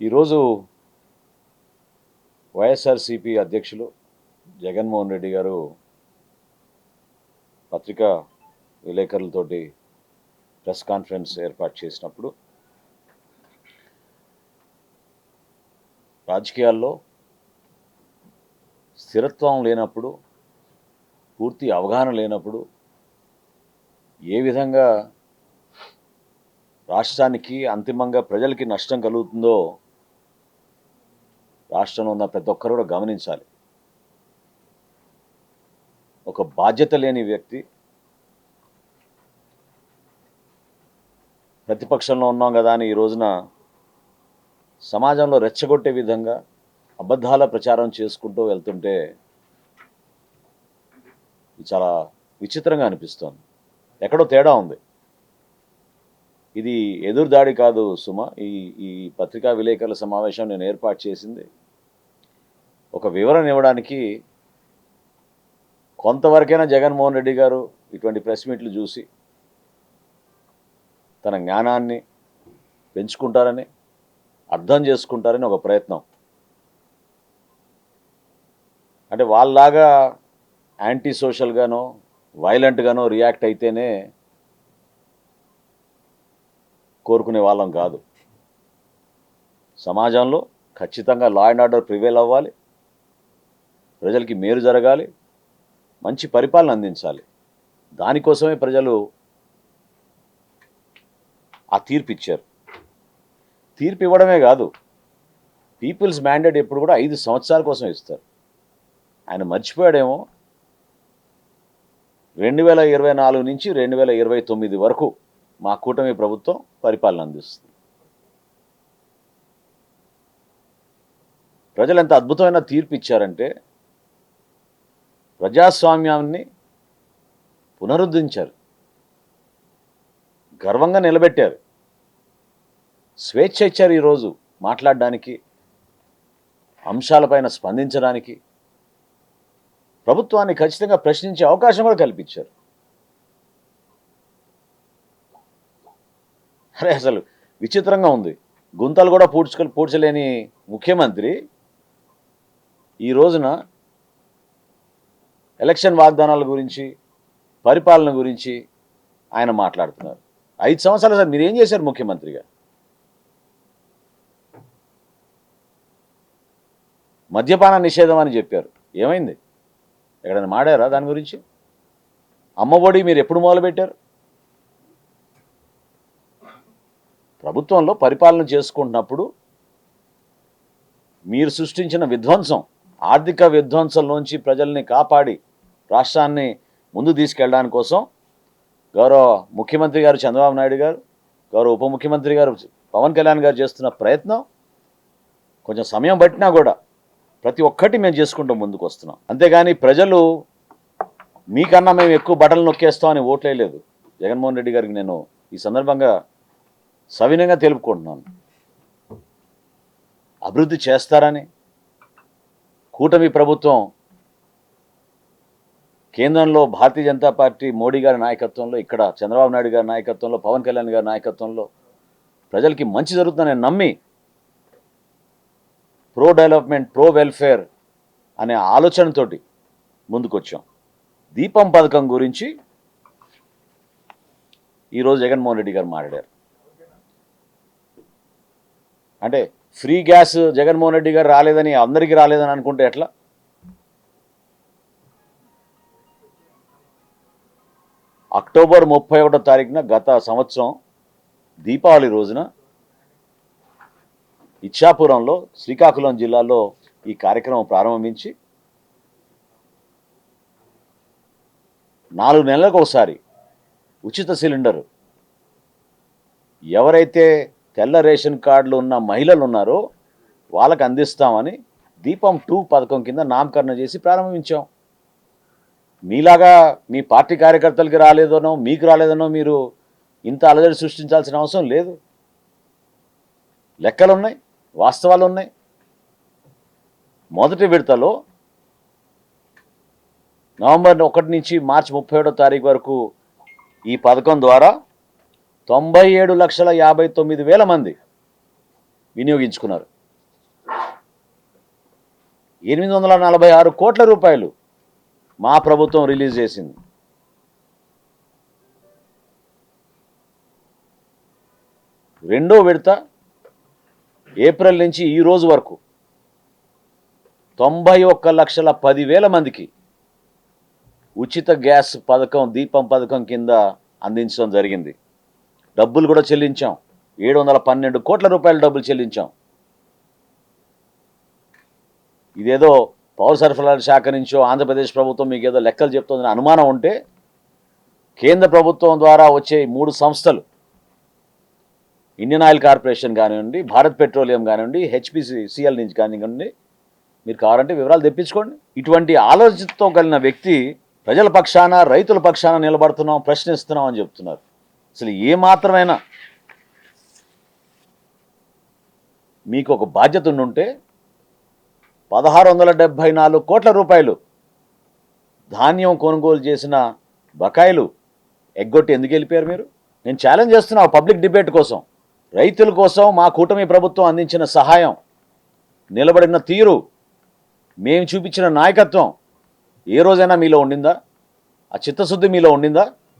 ఈరోజు వైఎస్ఆర్సిపి అధ్యక్షులు జగన్మోహన్ రెడ్డి గారు పత్రికా విలేకరులతోటి ప్రెస్ కాన్ఫరెన్స్ ఏర్పాటు చేసినప్పుడు రాజకీయాల్లో స్థిరత్వం లేనప్పుడు పూర్తి అవగాహన లేనప్పుడు ఏ విధంగా రాష్ట్రానికి అంతిమంగా ప్రజలకి నష్టం కలుగుతుందో రాష్ట్రంలో ఉన్న ప్రతి ఒక్కరు కూడా గమనించాలి. ఒక బాధ్యత లేని వ్యక్తి ప్రతిపక్షంలో ఉన్నాం కదా అని ఈ రోజున సమాజంలో రెచ్చగొట్టే విధంగా అబద్ధాల ప్రచారం చేసుకుంటూ వెళ్తుంటే చాలా విచిత్రంగా అనిపిస్తోంది. ఎక్కడో తేడా ఉంది. ఇది ఎదురు దాడి కాదు సుమ. ఈ ఈ పత్రికా విలేకరుల సమావేశం నేను ఏర్పాటు చేసింది ఒక వివరణ ఇవ్వడానికి కొంతవరకైనా జగన్మోహన్ రెడ్డి గారు ఇటువంటి ప్రెస్ మీట్లు చూసి తన జ్ఞానాన్ని పెంచుకుంటారని అర్థం చేసుకుంటారని ఒక ప్రయత్నం. అంటే వాళ్ళలాగా యాంటీ సోషల్గానో వైలెంట్గానో రియాక్ట్ అయితేనే కోరుకునే వాళ్ళం కాదు. సమాజంలో ఖచ్చితంగా లా అండ్ ఆర్డర్ ప్రివేల్ అవ్వాలి. ప్రజలకి మేలు జరగాలి మంచి పరిపాలన అందించాలి. దానికోసమే ప్రజలు ఆ తీర్పు ఇచ్చారు. తీర్పు ఇవ్వడమే కాదు పీపుల్స్ మ్యాండేట్ ఎప్పుడు కూడా ఐదు సంవత్సరాల కోసం ఇస్తారు. ఆయన మర్చిపోయాడేమో రెండు వేల ఇరవై నాలుగు నుంచి రెండు వేల ఇరవై తొమ్మిది వరకు మా కూటమి ప్రభుత్వం పరిపాలన అందిస్తుంది. ప్రజలు ఎంత అద్భుతమైన తీర్పు ఇచ్చారంటే ప్రజాస్వామ్యాన్ని పునరుద్ధరించారు. గర్వంగా నిలబెట్టారు. స్వేచ్ఛ ఇచ్చారు ఈరోజు మాట్లాడడానికి అంశాలపైన స్పందించడానికి. ప్రభుత్వాన్ని ఖచ్చితంగా ప్రశ్నించే అవకాశం కూడా కల్పించారు. అరే అసలు విచిత్రంగా ఉంది. గుంతలు కూడా పూడ్చుకొని పూడ్చలేని ముఖ్యమంత్రి ఈ రోజున ఎలక్షన్ వాగ్దానాల గురించి పరిపాలన గురించి ఆయన మాట్లాడుతున్నారు. ఐదు సంవత్సరాలు సార్ మీరు ఏం చేశారు ముఖ్యమంత్రిగా మద్యపాన నిషేధం అని చెప్పారు. ఏమైంది? ఎక్కడైనా మాడారా దాని గురించి? అమ్మఒడి మీరు ఎప్పుడు మొదలుపెట్టారు? ప్రభుత్వంలో పరిపాలన చేసుకుంటున్నప్పుడు మీరు సృష్టించిన విధ్వంసం ఆర్థిక విధ్వంసంలోంచి ప్రజల్ని కాపాడి రాష్ట్రాన్ని ముందు తీసుకెళ్ళడానికి కోసం గౌరవ ముఖ్యమంత్రి గారు చంద్రబాబు నాయుడు గారు గౌరవ ఉప ముఖ్యమంత్రి గారు పవన్ కళ్యాణ్ గారు చేస్తున్న ప్రయత్నం కొంచెం సమయం పట్టినా కూడా ప్రతి ఒక్కటి మేము చేసుకుంటూ ముందుకు వస్తున్నాం. అంతేగాని ప్రజలు మీకన్నా మేము ఎక్కువ బట్టలు నొక్కేస్తామని ఓట్లేదు జగన్మోహన్ రెడ్డి గారికి నేను ఈ సందర్భంగా సవినయంగా తెలుపుకుంటున్నాను. అభివృద్ధి చేస్తారని కూటమి ప్రభుత్వం కేంద్రంలో భారతీయ జనతా పార్టీ మోడీ గారి నాయకత్వంలో ఇక్కడ చంద్రబాబు నాయుడు గారి నాయకత్వంలో పవన్ కళ్యాణ్ గారి నాయకత్వంలో ప్రజలకి మంచి జరుగుతుందని నమ్మి ప్రో డెవలప్మెంట్ ప్రో వెల్ఫేర్ అనే ఆలోచనతోటి ముందుకొచ్చాం. దీపం పథకం గురించి ఈరోజు జగన్మోహన్ రెడ్డి గారు మాట్లాడారు. అంటే ఫ్రీ గ్యాస్ జగన్మోహన్ రెడ్డి గారు రాలేదని అందరికీ రాలేదని అనుకుంటే ఎట్లా? అక్టోబర్ ముప్పై ఒకటో తారీఖున గత సంవత్సరం దీపావళి రోజున ఇచ్చాపురంలో శ్రీకాకుళం జిల్లాలో ఈ కార్యక్రమం ప్రారంభించి నాలుగు నెలలకు ఒకసారి ఉచిత సిలిండరు. ఎవరైతే తెల్ల రేషన్ కార్డులు ఉన్న మహిళలు ఉన్నారో వాళ్ళకి అందిస్తామని దీపం టూ పథకం కింద నామకరణ చేసి ప్రారంభించాం. మీలాగా మీ పార్టీ కార్యకర్తలకి రాలేదనో మీకు రాలేదనో మీరు ఇంత అలజడి సృష్టించాల్సిన అవసరం లేదు. లెక్కలు ఉన్నాయి వాస్తవాలు ఉన్నాయి మొదటి విడతలో నవంబర్ ఒకటి నుంచి మార్చి ముప్పై ఏడో తారీఖు వరకు ఈ పథకం ద్వారా తొంభై ఏడు లక్షల యాభై తొమ్మిది వేల మంది వినియోగించుకున్నారు. ఎనిమిది వందల నలభై ఆరు కోట్ల రూపాయలు మా ప్రభుత్వం రిలీజ్ చేసింది. రెండో విడత ఏప్రిల్ నుంచి ఈ రోజు వరకు తొంభై ఒక్క లక్షల పదివేల మందికి ఉచిత గ్యాస్ పథకం దీపం పథకం కింద అందించడం జరిగింది. డబ్బులు కూడా చెల్లించాం. ఏడు వందల పన్నెండు కోట్ల రూపాయల డబ్బులు చెల్లించాం. ఇదేదో పౌర సరఫరాల శాఖ నుంచో ఆంధ్రప్రదేశ్ ప్రభుత్వం మీకు ఏదో లెక్కలు చెప్తుందని అనుమానం ఉంటే కేంద్ర ప్రభుత్వం ద్వారా వచ్చే మూడు సంస్థలు ఇండియన్ ఆయిల్ కార్పొరేషన్ కానివ్వండి భారత్ పెట్రోలియం కానివ్వండి హెచ్పిసి సిఎల్ నుంచి కానివ్వండి మీరు కావాలంటే వివరాలు తెప్పించుకోండి. ఇటువంటి ఆలోచనతో కలిగిన వ్యక్తి ప్రజల పక్షాన రైతుల పక్షాన నిలబడుతున్నాం ప్రశ్నిస్తున్నాం అని చెప్తున్నారు. అసలు ఏ మాత్రమైనా మీకు ఒక బాధ్యత ఉండుంటే పదహారు వందల డెబ్భై నాలుగు కోట్ల రూపాయలు ధాన్యం కొనుగోలు చేసిన బకాయిలు ఎగ్గొట్టి ఎందుకు వెళ్ళిపోయారు మీరు? నేను ఛాలెంజ్ చేస్తున్నా పబ్లిక్ డిబేట్ కోసం. రైతుల కోసం మా కూటమి ప్రభుత్వం అందించిన సహాయం నిలబడిన తీరు మేము చూపించిన నాయకత్వం ఏ రోజైనా మీలో ఉండిందా? ఆ చిత్తశుద్ధి మీలో ఉండిందా?